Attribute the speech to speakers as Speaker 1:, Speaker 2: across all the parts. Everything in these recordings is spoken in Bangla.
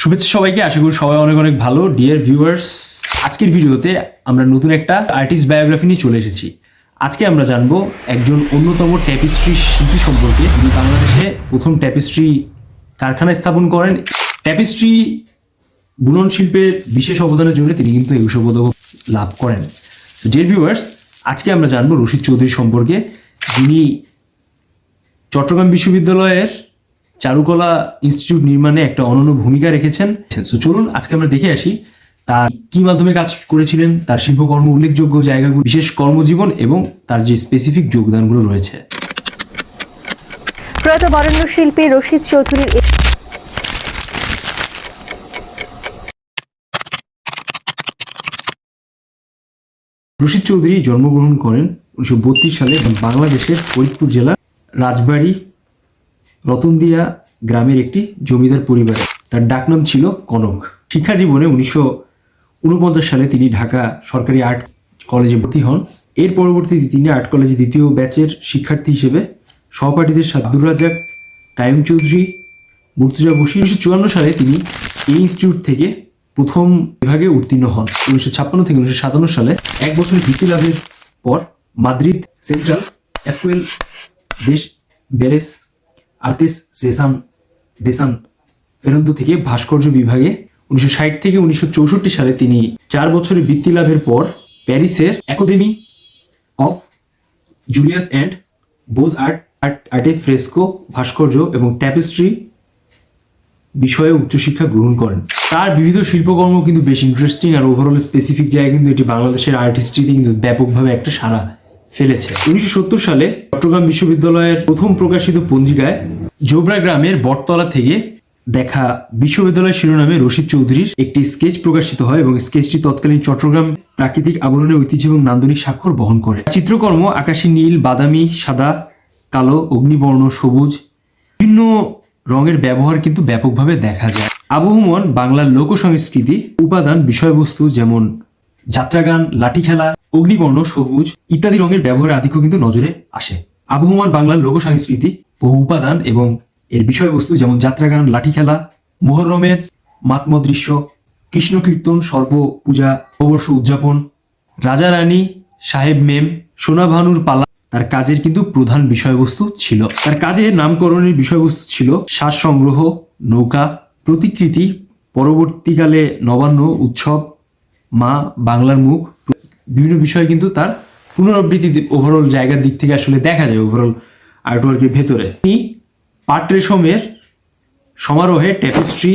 Speaker 1: শুভেচ্ছা সবাইকে, আশা করি সবাই অনেক অনেক ভালো। ডিয়ার ভিউয়ার্স আজকের ভিডিওতে আমরা নতুন একটা আর্টিস্ট বায়োগ্রাফি নিয়ে চলে এসেছি। আজকে আমরা জানব একজন অন্যতম ট্যাপিস্ট্রি শিল্পী সম্পর্কে। যিনি বাংলাদেশে প্রথম ট্যাপিস্ট্রি কারখানা স্থাপন করেন। ট্যাপিস্ট্রি বুনন শিল্পের বিশেষ অবদানের জন্য তিনি কিন্তু একুশে পদক লাভ করেন। ডিয়ার ভিউয়ার্স আজকে আমরা জানব রশিদ চৌধুরী সম্পর্কে। যিনি চট্টগ্রাম বিশ্ববিদ্যালয়ের চারুকলা ইনস্টিটিউট নির্মাণে একটা অনন্য ভূমিকা রেখেছেন। সো চলুন আজকে আমরা দেখে আসি তার কি মাধ্যমে কাজ করেছিলেন তার শিল্পকর্ম উল্লেখযোগ্য জায়গাগুলো বিশেষ কর্মজীবন এবং তার যে স্পেসিফিক যোগদানগুলো রয়েছে।
Speaker 2: প্রয়াত বরেণ্য শিল্পী রশিদ চৌধুরীর
Speaker 1: রশিদ চৌধুরী জন্মগ্রহণ করেন উনিশশো বত্রিশ সালে বাংলাদেশের ফরিদপুর জেলা রাজবাড়ী রতনদিয়া গ্রামের একটি জমিদার পরিবারে। তার ডাকনাম ছিল কনক। শিক্ষা জীবনে উনিশশো উনপঞ্চাশ সালে তিনি ঢাকা সরকারি আর্ট কলেজে ভর্তি হন। এর পরবর্তীতে তিনি আর্ট কলেজে দ্বিতীয় ব্যাচের শিক্ষার্থী হিসেবে সহপাঠীদের সাথে আব্দুর রাজ্জাক, কায়ুম চৌধুরী, মুর্তুজা বসি উনিশশো চুয়ান্ন সালে তিনি এই ইনস্টিটিউট থেকে প্রথম বিভাগে উত্তীর্ণ হন। উনিশশো ছাপ্পান্ন থেকে উনিশশো সাতান্ন সালে এক বছর বৃত্তি লাভের পর মাদ্রিদ সেন্ট্রাল এসকুয়েল দেশ বেরেস আর্তেস সেসান দেসান ফেরন্ত থেকে ভাস্কর্য বিভাগে উনিশশো ষাট থেকে উনিশশো চৌষট্টি সালে তিনি চার বছরের বৃত্তি লাভের পর প্যারিসের academy of Julius and beaux art art, আর্টে fresco ভাস্কর্য এবং ট্যাপেস্ট্রি বিষয়ে উচ্চশিক্ষা গ্রহণ করেন। তার বিবিধ শিল্পকর্ম কিন্তু বেশ ইন্টারেস্টিং আর ওভারঅল স্পেসিফিক জায়গায় কিন্তু এটি বাংলাদেশের আর্টিস্ট্রিতে কিন্তু ব্যাপকভাবে একটা সারা ফেলেছে। উনিশশো সত্তর সালে চট্টগ্রাম বিশ্ববিদ্যালয়ের প্রথম প্রকাশিত পঞ্জিকায় জোবরা গ্রামের বটতলা থেকে দেখা বিশ্ববিদ্যালয় শিরোনামে রশিদ চৌধুরীর একটি স্কেচ প্রকাশিত হয় এবং স্কেচটি তৎকালীন চট্টগ্রাম প্রাকৃতিক আবরণের ঐতিহ্য এবং নান্দনিক স্বাক্ষর বহন করে। চিত্রকর্ম আকাশী নীল, বাদামি, সাদা, কালো, অগ্নিবর্ণ, সবুজ, বিভিন্ন রঙের ব্যবহার কিন্তু ব্যাপকভাবে দেখা যায়। আবহমান বাংলার লোক সংস্কৃতি উপাদান, বিষয়বস্তু যেমন যাত্রাগান, লাঠি খেলা অগ্নিবর্ণ, সবুজ, ইত্যাদি রঙের ব্যবহারের আধিক্য কিন্তু নজরে আসে। আবহমান বাংলার লোক সংস্কৃতি বহু উপাদান এবং এর বিষয়বস্তু যেমন যাত্রাগান লাঠি খেলা মোহরমের মাতম দৃশ্য কৃষ্ণ কীর্তন সর্ব পূজা অবর্ষ উদযাপন রাজা রানী সাহেব মেম, সোনাভানুর পালা তার কাজের কিন্তু প্রধান বিষয়বস্তু ছিল। তার কাজের নামকরণের বিষয়বস্তু ছিল শ্বাস সংগ্রহ, নৌকা, প্রতিকৃতি, পরবর্তীকালে নবান্ন উৎসব, মা বাংলার মুখ বিভিন্ন বিষয় কিন্তু তার পুনরাবৃত্তি ওভারঅল জায়গার দিক থেকে আসলে দেখা যায় ওভারঅল আর্টওয়ার্কের ভেতরে। তিনি পাট রেশমের সমারোহে ট্যাপেস্ট্রি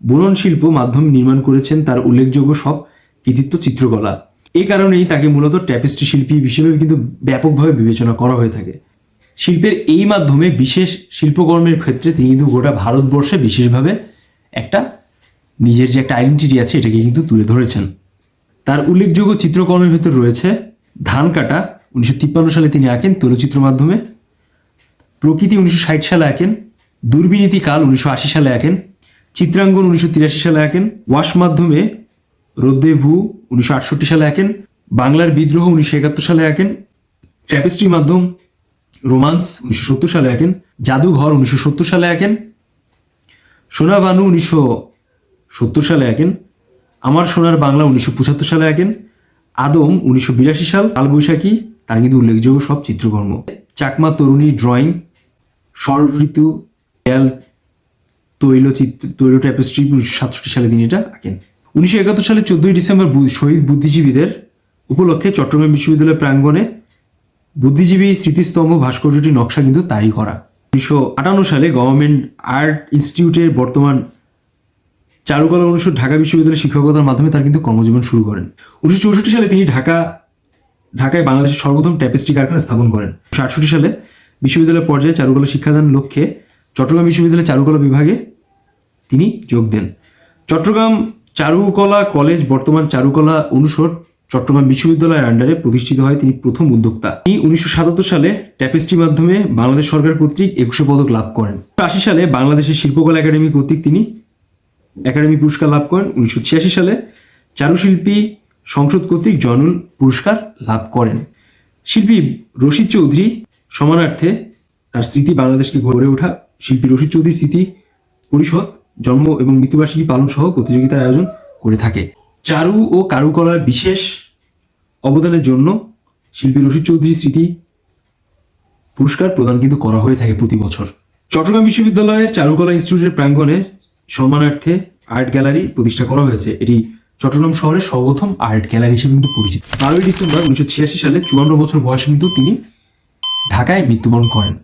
Speaker 1: বুনন শিল্প মাধ্যম নির্মাণ করেছেন তার উল্লেখযোগ্য সব কৃতিত্ব চিত্রকলা। এই কারণেই তাকে মূলত ট্যাপেস্ট্রি শিল্পী হিসেবে কিন্তু ব্যাপকভাবে বিবেচনা করা হয়ে থাকে। শিল্পের এই মাধ্যমে বিশেষ শিল্পকর্মের ক্ষেত্রে তিনি কিন্তু গোটা ভারতবর্ষে বিশেষভাবে একটা নিজের যে একটা আইডেন্টিটি আছে, এটাকে কিন্তু তুলে ধরেছেন। তার উল্লেখযোগ্য চিত্রকর্মের ভেতর রয়েছে ধান কাটা, উনিশশো তিপ্পান্ন সালে তিনি আঁকেন তৈলচিত্র মাধ্যমে, প্রকৃতি উনিশশো ষাট সালে আঁকেন, দুর্বিনীতি কাল উনিশশো আশি সালে আঁকেন, চিত্রাঙ্গন উনিশশো তিরাশি সালে আঁকেন, ওয়াশ মাধ্যমে রোদ্দে ভু উনিশশো আটষট্টি সালে আঁকেন, বাংলার বিদ্রোহ উনিশশো একাত্তর সালে আঁকেন ট্র্যাপেস্ট্রি মাধ্যম রোমান্স উনিশশো সত্তর সালে আঁকেন, জাদুঘর উনিশশো সত্তর সালে আঁকেন, সোনাবানু উনিশশো সত্তর সালে আঁকেন আমার সোনার বাংলা উনিশশো পঁচাত্তর সালে আঁকেন আদম উনিশশো বিরাশি সাল, কালবৈশাখী, তার কিন্তু উল্লেখযোগ্য সব চিত্রকর্ম। চাকমা তরুণী ড্রয়িং ঋতু দেয়াল তৈল চিত্র তৈল ট্যাপেস্ট্রি উনিশশো সাতষট্টি সালে তিনি এটা আঁকেন। উনিশশো একাত্তর সালে চোদ্দই ডিসেম্বর শহীদ বুদ্ধিজীবীদের উপলক্ষে চট্টগ্রাম বিশ্ববিদ্যালয় প্রাঙ্গণে বুদ্ধিজীবী স্মৃতিস্তম্ভ ভাস্কর্যটি নকশা কিন্তু তারই করা। উনিশশো আটান্ন সালে গভর্নমেন্ট আর্ট ইনস্টিটিউটের বর্তমান চারুকলা অনুষদ ঢাকা বিশ্ববিদ্যালয়ের শিক্ষকতার মাধ্যমে তার কিন্তু কর্মজীবন শুরু করেন। উনিশশো চৌষট্টি সালে তিনি ঢাকা, ঢাকায় বাংলাদেশের সর্বপ্রথম ট্যাপেস্ট্রি কারখানা স্থাপন করেন। উনিশশো আটষট্টি সালে বিশ্ববিদ্যালয় পর্যায়ে চারুকলা শিক্ষাদান লক্ষ্যে চট্টগ্রাম বিশ্ববিদ্যালয়ের চারুকলা বিভাগে তিনি যোগ দেন। চট্টগ্রাম চারুকলা কলেজ বর্তমান চারুকলা অনুষদ চট্টগ্রাম বিশ্ববিদ্যালয়ের আন্ডারে প্রতিষ্ঠিত হয় তিনি প্রথম উদ্যোক্তা। তিনি উনিশশো সাতাত্তর সালে ট্যাপেস্ট্রি মাধ্যমে বাংলাদেশ সরকার কর্তৃক একুশে পদক লাভ করেন। আশি সালে বাংলাদেশের শিল্পকলা একাডেমি কর্তৃক তিনি একাডেমি পুরস্কার লাভ করেন উনিশশো ছিয়াশি সালে। চারুশিল্পী সংসদ কর্তৃক জয়নুল পুরস্কার লাভ করেন। শিল্পী রশিদ চৌধুরী সমানার্থে তার স্মৃতি বাংলাদেশকে গড়ে ওঠা। শিল্পী রশিদ চৌধুরী স্মৃতি পরিষদ, জন্ম এবং মৃত্যুবার্ষিকী পালন সহ প্রতিযোগিতার আয়োজন করে থাকে। চারু ও কারুকলার বিশেষ অবদানের জন্য শিল্পী রশিদ চৌধুরী স্মৃতি পুরস্কার প্রদান কিন্তু করা হয়ে থাকে প্রতি বছর। চট্টগ্রাম বিশ্ববিদ্যালয়ের চারুকলা ইনস্টিটিউটের প্রাঙ্গণে সম্মানার্থে আর্ট গ্যালারি প্রতিষ্ঠা করা হয়েছে। এটি চট্টগ্রাম শহরের সর্বপ্রথম আর্ট গ্যালারি হিসেবে কিন্তু পরিচিত। বারোই ডিসেম্বর উনিশশো ছিয়াশি সালে চুয়ান্ন বছর বয়সে কিন্তু তিনি ঢাকায় মৃত্যুবরণ করেন।